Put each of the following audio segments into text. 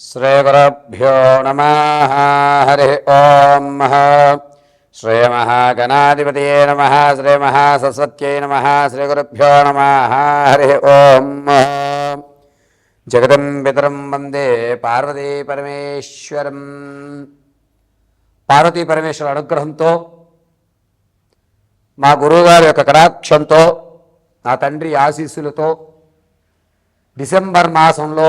श्रीगुरुभ्यो नमः हरिः ॐ श्रीमहागणाधिपतये नमः श्रीमहासरस्वत्यै नमः श्रीगुरुभ्यो नमः हरिः ॐ జగదం పితరం వందే పార్వతీ పరమేశ్వరం పార్వతీ పరమేశ్వర అనుగ్రహంతో మా గురువుగారి యొక్క కటాక్షంతో నా తండ్రి ఆశీస్సులతో డిసెంబర్ మాసంలో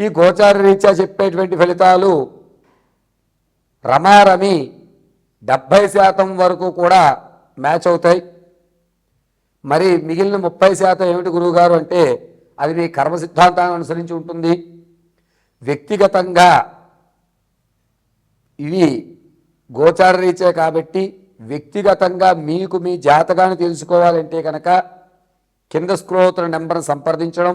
ఈ గోచార రీత్యా చెప్పేటువంటి ఫలితాలు రమారమి డెబ్భై శాతం వరకు కూడా మ్యాచ్ అవుతాయి. మరి మిగిలిన ముప్పై శాతం ఏమిటి గురువుగారు అంటే అది మీ కర్మ సిద్ధాంతాన్ని అనుసరించి ఉంటుంది. వ్యక్తిగతంగా ఇవి గోచార రీత్యా కాబట్టి వ్యక్తిగతంగా మీకు మీ జాతకాన్ని తెలుసుకోవాలంటే కనుక కింద స్క్రోతుల నెంబర్ను సంప్రదించడం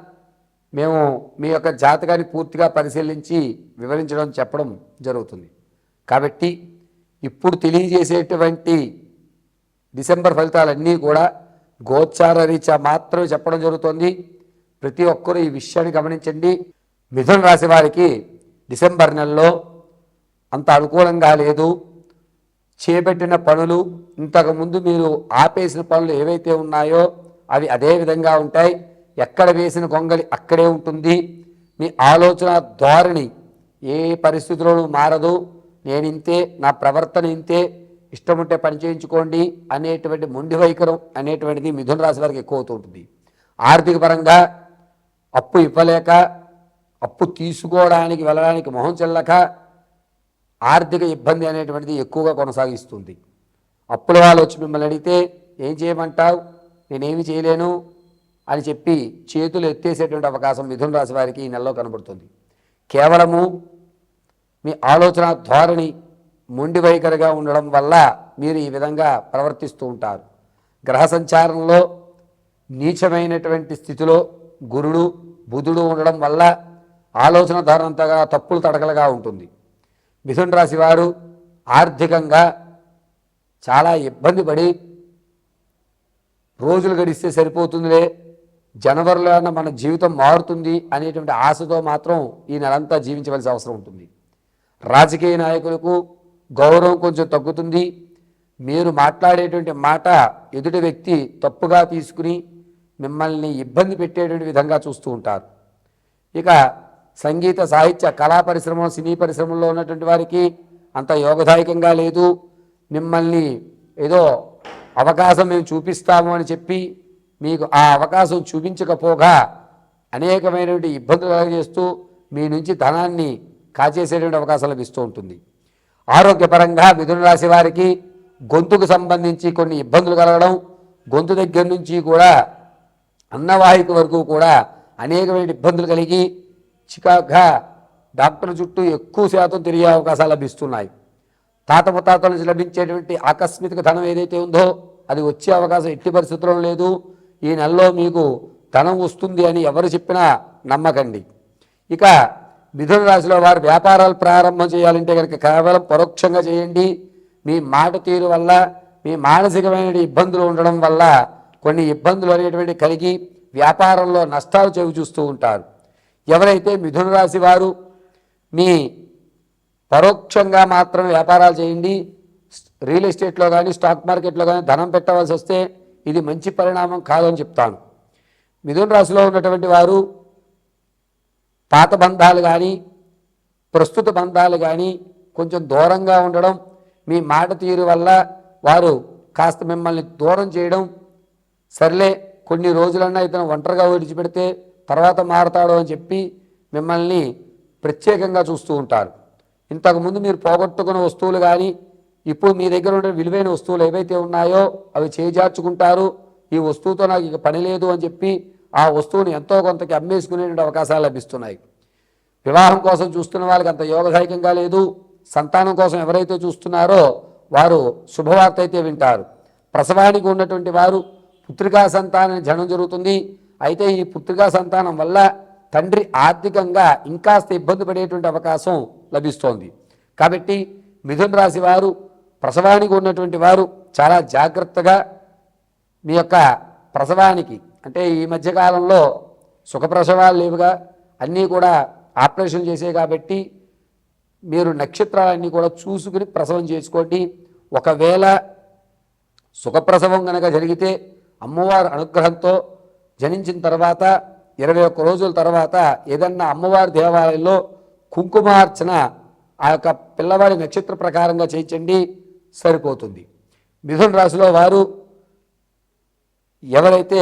మేము మీ యొక్క జాతకాన్ని పూర్తిగా పరిశీలించి వివరించడం చెప్పడం జరుగుతుంది. కాబట్టి ఇప్పుడు తెలియజేసేటువంటి డిసెంబర్ ఫలితాలన్నీ కూడా గోచార రీత్యా మాత్రమే చెప్పడం జరుగుతుంది. ప్రతి ఒక్కరూ ఈ విషయాన్ని గమనించండి. మిథున రాశి వారికి డిసెంబర్ నెలలో అంత అనుకూలంగా లేదు. చేపట్టిన పనులు ఇంతకుముందు మీరు ఆపేసిన పనులు ఏవైతే ఉన్నాయో అవి అదే విధంగా ఉంటాయి. ఎక్కడ వేసిన గొంగలి అక్కడే ఉంటుంది. మీ ఆలోచన ధోరణి ఏ పరిస్థితుల్లోనూ మారదు. నేను ఇంతే నా ప్రవర్తన ఇంతే. ఇష్టం ఉంటే పని చేయించుకోండి అనేటువంటి మొండి వైఖరం అనేటువంటిది మిథున రాశి వారికి ఎక్కువ అవుతుంటుంది ఆర్థిక పరంగా అప్పు ఇవ్వలేక అప్పు తీసుకోవడానికి వెళ్ళడానికి మొహం చెల్లక ఆర్థిక ఇబ్బంది అనేటువంటిది ఎక్కువగా కొనసాగిస్తుంది. అప్పుల వాళ్ళు వచ్చి మిమ్మల్ని అడిగితే ఏం చేయమంటావు? నేనేమి చేయలేను? అని చెప్పి చేతులు ఎత్తేసేటువంటి అవకాశం మిథున రాశి వారికి ఈ నెలలో కనబడుతుంది. కేవలము మీ ఆలోచన ధోరణి మొండి వైఖరిగా ఉండడం వల్ల మీరు ఈ విధంగా ప్రవర్తిస్తూ ఉంటారు. గ్రహ సంచారంలో నీచమైనటువంటి స్థితిలో గురుడు బుధుడు ఉండడం వల్ల ఆలోచన ధోరణంతగా తప్పులు తడకలుగా ఉంటుంది. మిథున రాశి వారు ఆర్థికంగా చాలా ఇబ్బంది పడి రోజులు గడిస్తే సరిపోతుందిలే జనవరిలో మన జీవితం మారుతుంది అనేటువంటి ఆశతో మాత్రం ఈ నెలంతా జీవించవలసిన అవసరం ఉంటుంది. రాజకీయ నాయకులకు గౌరవం కొంచెం తగ్గుతుంది. మీరు మాట్లాడేటువంటి మాట ఎదుటి వ్యక్తి తప్పుగా తీసుకుని మిమ్మల్ని ఇబ్బంది పెట్టేటువంటి విధంగా చూస్తూ ఉంటారు. ఇక సంగీత సాహిత్య కళా పరిశ్రమ సినీ పరిశ్రమలో ఉన్నటువంటి వారికి అంత యోగదాయకంగా లేదు. మిమ్మల్ని ఏదో అవకాశం మేము చూపిస్తాము అని చెప్పి మీకు ఆ అవకాశం చూపించకపోగా అనేకమైనటువంటి ఇబ్బందులు కలగజేస్తూ మీ నుంచి ధనాన్ని కాచేసేటువంటి అవకాశం లభిస్తూ ఉంటుంది. ఆరోగ్యపరంగా మిథున రాశి వారికి గొంతుకు సంబంధించి కొన్ని ఇబ్బందులు కలగడం గొంతు దగ్గర నుంచి కూడా అన్నవాహిక వరకు కూడా అనేకమైన ఇబ్బందులు కలిగి చికాగ్గా డాక్టర్ చుట్టూ ఎక్కువ శాతం తిరిగే అవకాశాలు లభిస్తున్నాయి. తాత ముత్తాతల నుంచి లభించేటువంటి ఆకస్మిక ధనం ఏదైతే ఉందో అది వచ్చే అవకాశం ఎట్టి పరిస్థితుల్లో లేదు. ఈ నెలలో మీకు ధనం వస్తుంది అని ఎవరు చెప్పినా నమ్మకండి. ఇక మిథున రాశిలో వారు వ్యాపారాలు ప్రారంభం చేయాలంటే కనుక కేవలం పరోక్షంగా చేయండి. మీ మాట తీరు వల్ల మీ మానసికమైన ఇబ్బందులు ఉండడం వల్ల కొన్ని ఇబ్బందులు అనేటువంటి కలిగి వ్యాపారంలో నష్టాలు చెవి చూస్తూ ఉంటారు. ఎవరైతే మిథున రాశి వారు మీ పరోక్షంగా మాత్రం వ్యాపారాలు చేయండి. రియల్ ఎస్టేట్లో కానీ స్టాక్ మార్కెట్లో కానీ ధనం పెట్టవలసి వస్తే ఇది మంచి పరిణామం కాదని చెప్తాను. మిథున రాశిలో ఉన్నటువంటి వారు పాత బంధాలు కానీ ప్రస్తుత బంధాలు కానీ కొంచెం దూరంగా ఉండడం మీ మాట తీరు వల్ల వారు కాస్త మిమ్మల్ని దూరం చేయడం సర్లే కొన్ని రోజులన్నా ఇతను ఒంటరిగా విడిచిపెడితే తర్వాత మారతాడు అని చెప్పి మిమ్మల్ని ప్రత్యేకంగా చూస్తూ ఉంటారు. ఇంతకుముందు మీరు పోగొట్టుకున్న వస్తువులు కానీ ఇప్పుడు మీ దగ్గర ఉండే విలువైన వస్తువులు ఏవైతే ఉన్నాయో అవి చేజార్చుకుంటారు ఈ వస్తువుతో నాకు ఇక పని లేదు అని చెప్పి ఆ వస్తువుని ఎంతో కొంతకి అమ్మేసుకునే అవకాశాలు లభిస్తున్నాయి. వివాహం కోసం చూస్తున్న వాళ్ళకి అంత యోగదాయకంగా లేదు. సంతానం కోసం ఎవరైతే చూస్తున్నారో వారు శుభవార్త అయితే వింటారు. ప్రసవానికి ఉన్నటువంటి వారు పుత్రికా సంతానం జనం జరుగుతుంది. అయితే ఈ పుత్రికా సంతానం వల్ల తండ్రి ఆర్థికంగా ఇంకాస్త ఇబ్బంది పడేటువంటి అవకాశం లభిస్తోంది. కాబట్టి మిథున రాశి వారు ప్రసవానికి ఉన్నటువంటి వారు చాలా జాగ్రత్తగా మీ యొక్క ప్రసవానికి అంటే ఈ మధ్యకాలంలో సుఖప్రసవాలు లేవుగా అన్నీ కూడా ఆపరేషన్ చేసే కాబట్టి మీరు నక్షత్రాలన్నీ కూడా చూసుకుని ప్రసవం చేసుకోండి. ఒకవేళ సుఖప్రసవం కనుక జరిగితే అమ్మవారి అనుగ్రహంతో జనించిన తర్వాత ఇరవై ఒక్క రోజుల తర్వాత ఏదన్నా అమ్మవారి దేవాలయంలో కుంకుమార్చన ఆ యొక్క పిల్లవాడి నక్షత్ర ప్రకారంగా చేయించండి. సరిపోతుంది. మిథున రాశిలో వారు ఎవరైతే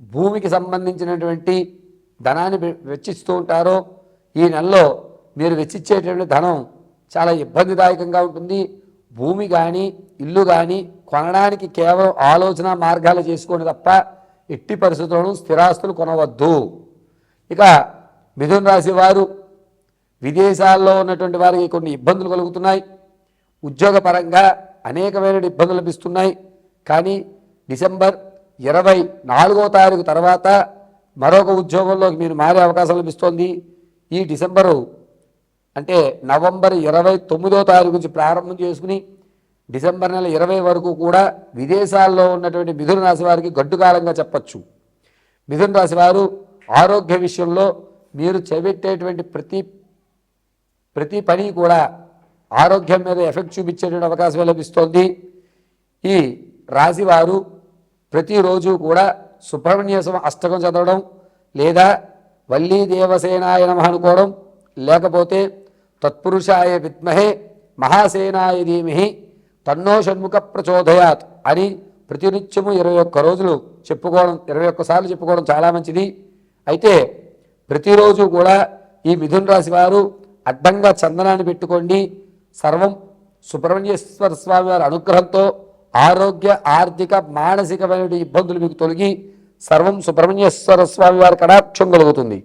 భూమికి సంబంధించినటువంటి ధనాన్ని వెచ్చిస్తూ ఉంటారో ఈ నెలలో మీరు వెచ్చిచ్చేటువంటి ధనం చాలా ఇబ్బందిదాయకంగా ఉంటుంది. భూమి కానీ ఇల్లు కానీ కొనడానికి కేవలం ఆలోచన మార్గాలు చేసుకోండి తప్ప ఎట్టి పరిస్థితుల్లోనూ స్థిరాస్తులు కొనవద్దు. ఇక మిథున రాశి వారు విదేశాల్లో ఉన్నటువంటి వారికి కొన్ని ఇబ్బందులు కలుగుతున్నాయి. ఉద్యోగపరంగా అనేకమైన ఇబ్బందులు లభిస్తున్నాయి. కానీ డిసెంబర్ ఇరవై నాలుగో తారీఖు తర్వాత మరొక ఉద్యోగంలోకి మీరు మారే అవకాశం లభిస్తోంది. ఈ డిసెంబరు అంటే నవంబర్ ఇరవై తొమ్మిదో తారీఖు నుంచి ప్రారంభం చేసుకుని డిసెంబర్ నెల ఇరవై వరకు కూడా విదేశాల్లో ఉన్నటువంటి మిథున రాశి వారికి గడ్డుకాలంగా చెప్పచ్చు. మిథున రాశి వారు ఆరోగ్య విషయంలో మీరు చెబెట్టేటువంటి ప్రతి ప్రతి పని కూడా ఆరోగ్యం మీద ఎఫెక్ట్ చూపించేటువంటి అవకాశం లభిస్తోంది. ఈ రాశివారు ప్రతిరోజు కూడా సుబ్రహ్మణ్య అష్టకం చదవడం లేదా వల్లీ దేవసేనాయ నమ అనుకోవడం లేకపోతే తత్పురుషాయ విద్మహే మహాసేనాయ ధీమహి తన్నో షణ్ముఖ ప్రచోదయాత్ అని ప్రతినిత్యము ఇరవై ఒక్క రోజులు చెప్పుకోవడం ఇరవై ఒక్కసార్లు చెప్పుకోవడం చాలా మంచిది. అయితే ప్రతిరోజు కూడా ఈ మిథున్ రాశి వారు అడ్డంగా చందనాన్ని పెట్టుకోండి సర్వం సుబ్రహ్మణ్యేశ్వర స్వామి వారి అనుగ్రహంతో ఆరోగ్య ఆర్థిక మానసికమైన ఇబ్బందులు మీకు తొలగి సర్వం సుబ్రహ్మణ్యేశ్వర స్వామి వారి కడాక్షం కలుగుతుంది.